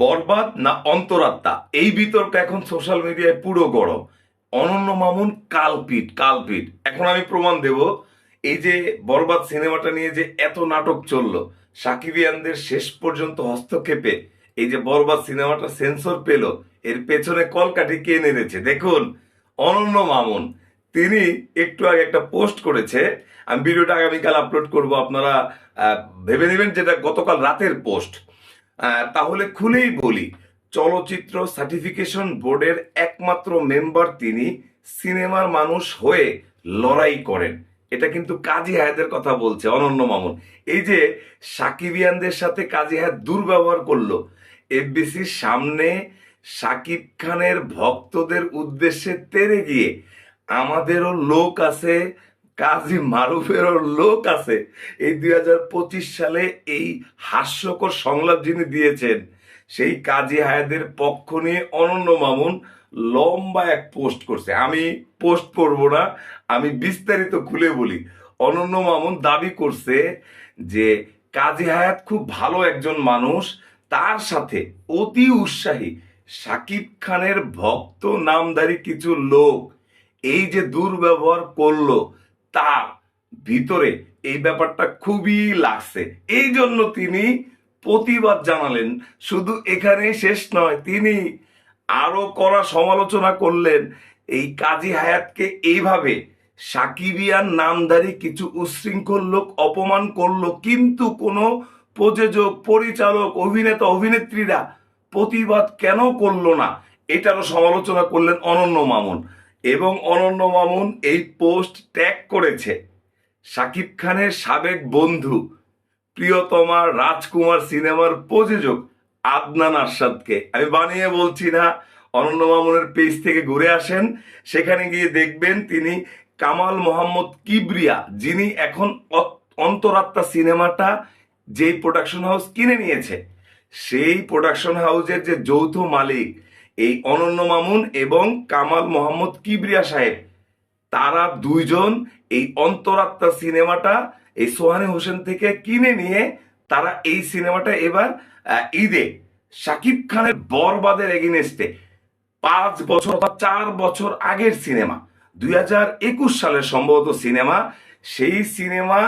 বরবাদ না অন্তরাত্মা? এই বিতর্ক এখন সোশ্যাল মিডিয়ায় পুরো গরম। অনন্য মামুন, কালপিট কালপিট। এখন আমি প্রমাণ দেব, এই যে বরবাদ সিনেমাটা নিয়ে যে এত নাটক চলল, সাকিবিয়ানদের শেষ পর্যন্ত হস্তক্ষেপে এই যে বরবাদ সিনেমাটা সেন্সর পেল, এর পেছনে কলকাঠি কে নেড়েছে? দেখুন, অনন্য মামুন, তিনি একটু আগে একটা পোস্ট করেছে, আমি ভিডিওটা আগামীকাল আপলোড করব, আপনারা ভেবে নেবেন যেটা গতকাল রাতের পোস্ট তাহলে খুলেই বলি, চলচ্চিত্র সার্টিফিকেশন বোর্ডের একমাত্র মেম্বার তিনি সিনেমার মানুষ হয়ে লড়াই করেন। এটা কিন্তু কাজী হায়াতের কথা বলছে, অনন্য মামুন। এই যে সাকিবিয়ানদের সাথে কাজী হায়াত দুর্ব্যবহার করল, এফবিসির সামনে সাকিব খানের ভক্তদের উদ্দেশ্যে তেরে গিয়ে আমাদেরও লোক আছে কাজী মারুফেরও লোক আছে। এই দুই হাজার পঁচিশ সালে এই হাস্যকর সংলাপ যিনি দিয়েছেন, সেই কাজী হায়াদের পক্ষ নিয়ে অনন্য মামুন লম্বা এক পোস্ট করছে। আমি পোস্ট করব না, আমি বিস্তারিত খুলে বলি। অনন্য মামুন দাবি করছে যে কাজী হায়াত খুব ভালো একজন মানুষ, তার সাথে অতি উৎসাহী সাকিব খানের ভক্ত নামধারী কিছু লোক এই যে দুর্ব্যবহার করল তার ভিতরে এই ব্যাপারটা খুবই লাগছে। এই জন্য তিনি প্রতিবাদ জানালেন। শুধু এখানেই শেষ নয়, তিনি আরও কড়া সমালোচনা করলেন। এই কাজী হায়াতকে এইভাবে সাকিবিয়ার নামধারী কিছু উশৃঙ্খল লোক অপমান করল, কিন্তু কোনো প্রযোজক, পরিচালক, অভিনেতা, অভিনেত্রীরা প্রতিবাদ কেন করল না, এটারও সমালোচনা করলেন অনন্য মামুন। এবং অনন্য মামুন এই পোস্ট ট্যাগ করেছে। সাকিব খানের সাবেক বন্ধু, প্রিয়তমা রাজকুমার সিনেমার প্রযোজক আদনান আরশাদকে। আমি বানিয়ে বলছি না, অনন্য মামুনের পেজ থেকে ঘুরে আসেন, সেখানে গিয়ে দেখবেন তিনি কামাল মোহাম্মদ কিবরিয়া, যিনি এখন অন্তরাত্মা সিনেমাটা যেই প্রোডাকশন হাউস কিনে নিয়েছে, সেই প্রোডাকশন হাউসের যে যৌথ মালিক এই অনন্য মামুন এবং কামাল মোহাম্মদ কিবরিয়া সাহেব। তারা দুইজন এই অন্তরাত্মা সিনেমাটা এই সোহানি হোসেন থেকে কিনে নিয়ে তারা এই সিনেমাটা এবার ঈদে শাকিব খানের বরবাদের এগেনস্টে পাঁচ বছর বা চার বছর আগের সিনেমা, দুই হাজার একুশ সালের সম্ভবত সিনেমা। সেই সিনেমা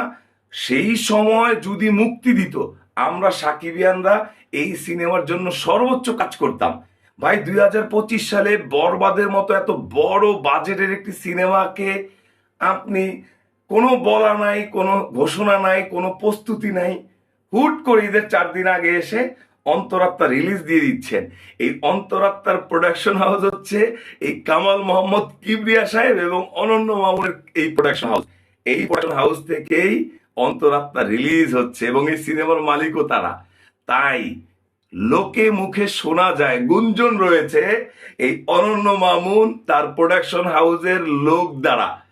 সেই সময় যদি মুক্তি দিত, আমরা সাকিবিয়ানরা এই সিনেমার জন্য সর্বোচ্চ কাজ করতাম। ভাই, দুই হাজার পঁচিশ সালে বরবাদের মতো এত বড় বাজেটের একটি সিনেমাকে আপনি কোনো বলা নাই, কোনো ঘোষণা নাই, কোনো প্রস্তুতি নাই, হুট করে ঈদের চার দিন আগে এসে অন্তরাত্মা রিলিজ দিয়ে দিচ্ছেন। এই অন্তরাত্মার প্রোডাকশন হাউস হচ্ছে এই কামাল মোহাম্মদ কিবরিয়া সাহেব এবং অনন্য মামুনের এই প্রোডাকশন হাউস এই প্রোডাকশন হাউস থেকেই অন্তরাত্মা রিলিজ হচ্ছে এবং এই সিনেমার মালিকও তারা। তাই লোকে মুখে শোনা যায়, গুঞ্জন রয়েছে এই অনন্য মামুন তার প্রোডাকশন হাউসের লোক দ্বারা।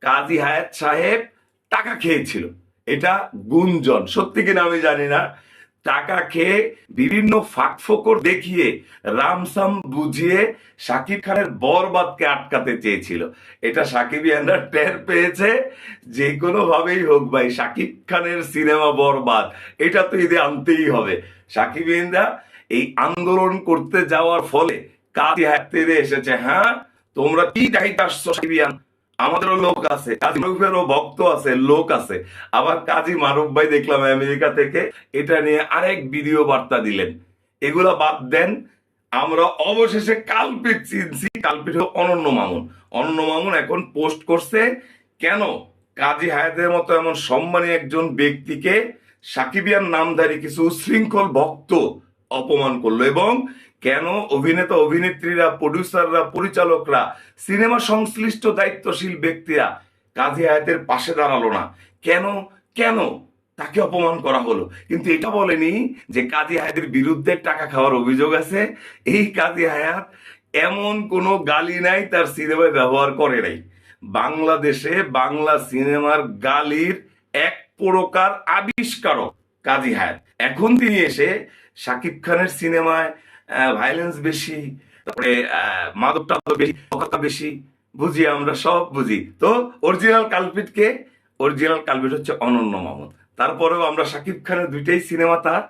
কাজী হায়াত সাহেব টাকা খেয়েছিল। এটা গুঞ্জন, সত্যি কিনা আমি জানি না। টাকা খেয়ে বিভিন্ন ফাঁকফোকর দেখিয়ে রামসাম বুঝিয়ে সাকিব খানের বরবাদকে আটকাতে চেয়েছিল। এটা সাকিব ইয়ানরা টের পেয়েছে, যে কোনো ভাবেই হোক ভাই সাকিব খানের সিনেমা বরবাদ, এটা তো ঈদে আনতেই হবে। সাকিব ইয়ানরা এই আন্দোলন করতে যাওয়ার ফলে কাজী হাতে এসেছে হ্যাঁ তোমরা কি চাইতে আসছো সাকিবিয়ান আমাদেরও লোক আছে, কাজী মারুফেরও ভক্ত আছে, লোক আছে। আবার কাজী মারুফ ভাই দেখলাম আমেরিকা থেকে, এটা নিয়ে আরেক ভিডিও বার্তা দিলেন। এগুলা বাদ দেন, আমরা অবশেষে কালপিট চিনছি কালপিট হলো অনন্য মামুন। অনন্য মামুন এখন পোস্ট করছে, কেন? কাজী হায়াতের মতো এমন সম্মানী একজন ব্যক্তিকে সাকিবিয়ান নামধারী কিছু উশৃঙ্খল ভক্ত অপমান করল এবং কেন অভিনেতা, অভিনেত্রীরা প্রডিউসাররা পরিচালকরা সিনেমা সংশ্লিষ্ট দায়িত্বশীল ব্যক্তিরা কাজী হায়াতের পাশে দাঁড়াল না? কেন? কেন? তাকে অপমান করা হলো? কিন্তু এটা বলেনি যে কাজী হায়াতের বিরুদ্ধে টাকা খাওয়ার অভিযোগ আছে। এই কাজী হায়াত এমন কোনো গালি নাই তার সিনেমায় ব্যবহার করে নাই। বাংলাদেশে বাংলা সিনেমার গালির এক প্রকার আবিষ্কারক কাজী হায়াত। এখন তিনি এসে শাকিব খানের সিনেমায় ভাইলেন্স বেশি, তারপরে মাদক টাদক বেশি কথা বেশি, বুঝি আমরা সব বুঝি। তো অরিজিনাল কালপিট কে? অরিজিনাল কালপিট হচ্ছে অনন্য মামুন। তারপরেও আমরা শাকিব খানের দুইটাই সিনেমা তার।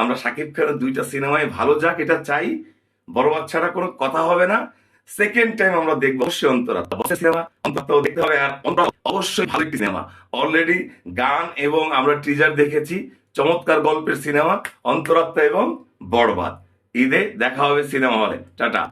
আমরা শাকিব খানের দুইটা সিনেমায় ভালো যাক, এটা চাই। বরবাদ ছাড়া কোনো কথা হবে না। সেকেন্ড টাইম আমরা দেখব অবশ্যই অন্তরাত্মা। সিনেমা অন্তরাত্মা দেখতে হবে। আর অবশ্যই ভালো একটি সিনেমা অলরেডি গান এবং আমরা টিজার দেখেছি। চমৎকার গল্পের সিনেমা অন্তরাত্মা এবং বরবাদ। ঈদে দেখা হবে সিনেমা হলে। টাটা।